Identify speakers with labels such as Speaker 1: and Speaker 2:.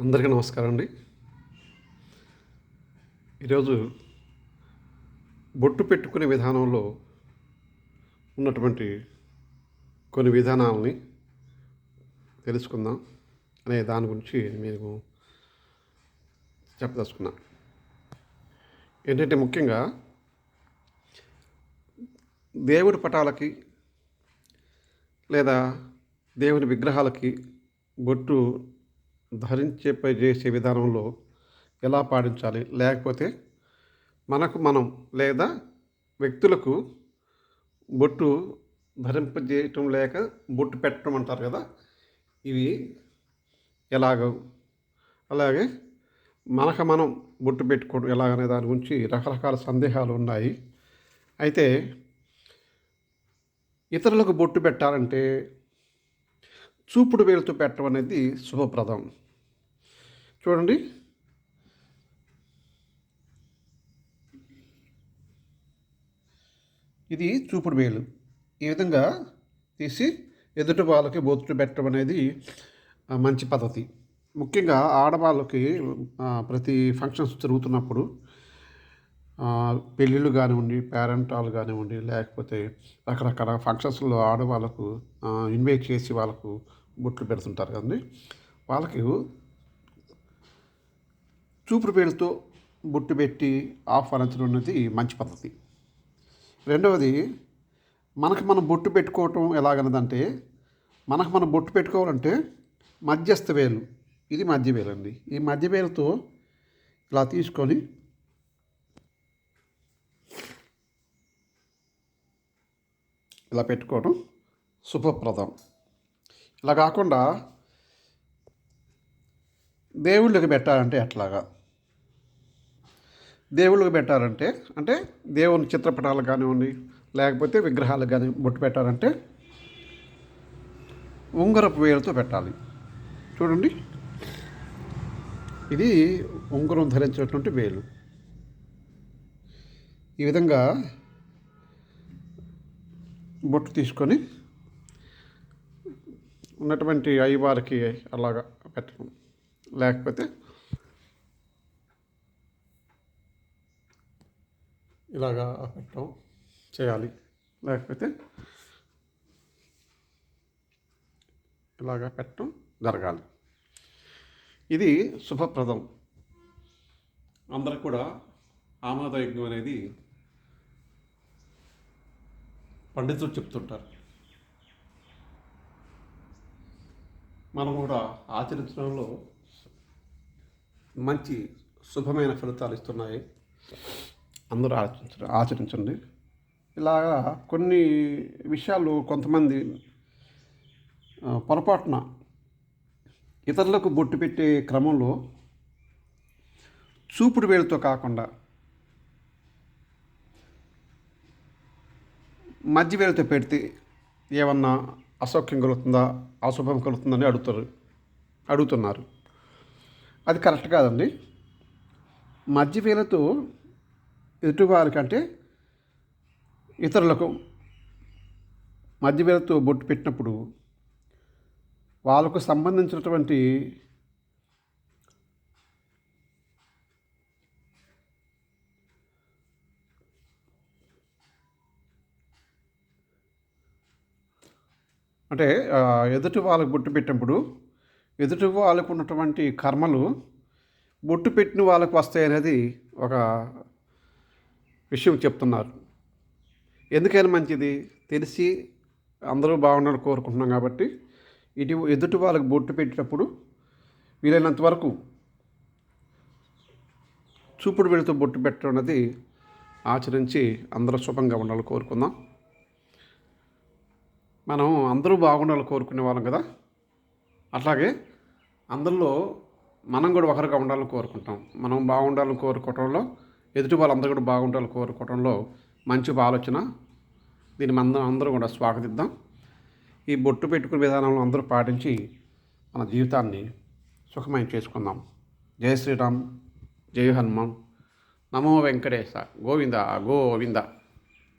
Speaker 1: అందరికీ నమస్కారం అండి. ఈరోజు బొట్టు పెట్టుకునే విధానంలో ఉన్నటువంటి కొన్ని విధానాలని తెలుసుకుందాం అనే దాని గురించి మీకు చెప్పదలుచుకున్నా. ఏంటంటే ముఖ్యంగా దేవుడి పటాలకి లేదా దేవుని విగ్రహాలకి బొట్టు ధరించే పై చేసే విధానంలో ఎలా పాటించాలి? లేకపోతే మనకు మనం లేదా వ్యక్తులకు బొట్టు ధరింపజేయటం లేక బొట్టు పెట్టడం అంటారు కదా ఇవి ఎలాగో? అలాగే మనకు మనం బొట్టు పెట్టుకోవడం ఎలాగనే దాని గురించి రకరకాల సందేహాలు ఉన్నాయి. అయితే ఇతరులకు బొట్టు పెట్టాలంటే చూపుడు వేలుతో పెట్టడం అనేది శుభప్రదం. చూడండి. ఇది చూపుడు వేలు. ఈ విధంగా తీసి ఎదుటి వాళ్ళకి బోతుడు పెట్టడం అనేది మంచి పద్ధతి. ముఖ్యంగా ఆడవాళ్ళకి ప్రతి ఫంక్షన్స్ జరుగుతున్నప్పుడు పెళ్ళిళ్ళు కానివ్వండి పేరెంటాలు కానివ్వండి లేకపోతే రకరకాల ఫంక్షన్స్లో ఆడవాళ్ళకు ఇన్వైట్ చేసి వాళ్ళకు బొట్లు పెడుతుంటారు కదండి. వాళ్ళకి చూపుడు పేర్లతో బొట్టు పెట్టి ఆహ్వానించడం అనేది మంచి పద్ధతి. రెండవది మనకు మనం బొట్టు పెట్టుకోవటం ఎలాగన్నదంటే మనకు మనం బొట్టు పెట్టుకోవాలంటే మధ్యస్థ వేలు. ఇది మధ్య వేలు అండి. ఈ మధ్య వేలుతో ఇలా తీసుకొని ఇలా పెట్టుకోవడం శుభప్రదం. ఇలా కాకుండా దేవుళ్ళకి పెట్టాలంటే ఎట్లాగా? దేవుళ్ళకి పెట్టారంటే అంటే దేవుని చిత్రపటాలు కానివ్వండి లేకపోతే విగ్రహాలు కానీ బొట్టు పెట్టారంటే ఉంగరపు వేలతో పెట్టాలి. చూడండి. ఇది ఉంగరం ధరించినటువంటి వేలు. ఈ విధంగా బొట్టు తీసుకొని ఉన్నటువంటి అయ్యవారికి అలాగా పెట్టడం. లేకపోతే ఇలాగా పెట్టడం చేయాలి. లేకపోతే ఇలాగా పెట్టడం జరగాలి. ఇది శుభప్రదం. అందరికి కూడా ఆమోదయజ్ఞం అనేది పండితులు చెప్తుంటారు. మనం కూడా ఆచరించడంలో మంచి శుభమైన ఫలితాలు ఇస్తున్నాయి. అందరూ ఆచరించ ఆచరించండి. ఇలాగా కొన్ని విషయాలు కొంతమంది పొరపాటున ఇతరులకు బొట్టు పెట్టే క్రమంలో చూపుడు వేలుతో కాకుండా మధ్య వేలుతో పెడితే ఏమన్నా అసౌఖ్యం కలుగుతుందా? అశుభం కలుగుతుందని అడుగుతారు. అడుగుతున్నారు. అది కరెక్ట్ కాదండి. మధ్య వేలతో ఎదుటివారికంటే ఇతరులకు మధ్యవేలతో బొట్టు పెట్టినప్పుడు వాళ్ళకు సంబంధించినటువంటి అంటే ఎదుటి వాళ్ళకు బొట్టు పెట్టినప్పుడు ఎదుటి వాళ్ళకు ఉన్నటువంటి కర్మలు బొట్టు పెట్టిన వాళ్ళకు వస్తాయి అనేది ఒక విషయం చెప్తున్నారు. ఎందుకైనా మంచిది? తెలిసి అందరూ బాగుండాలని కోరుకుంటున్నాం కాబట్టి ఇటు ఎదుటి వాళ్ళకి బొట్టు పెట్టినప్పుడు వీలైనంత వరకు చూపుడు వెళుతూ బొట్టు పెట్టడం అనేది ఆచరించి అందరూ శుభంగా ఉండాలని కోరుకుందాం. మనం అందరూ బాగుండాలని కోరుకునే వాళ్ళం కదా? అట్లాగే అందరిలో మనం కూడా ఒకరిగా ఉండాలని కోరుకుంటాం. మనం బాగుండాలని కోరుకోవటంలో ఎదుటి వాళ్ళందరూ కూడా బాగుండాలని కోరుకోవటంలో మంచి ఆలోచన. దీన్ని మనం అందరూ కూడా స్వాగతిద్దాం. ఈ బొట్టు పెట్టుకునే విధానంలో అందరూ పాటించి మన జీవితాన్ని సుఖమయం చేసుకుందాం. జయ శ్రీరామ్ జయ హనుమాన్. నమో వెంకటేశ గోవింద గోవింద.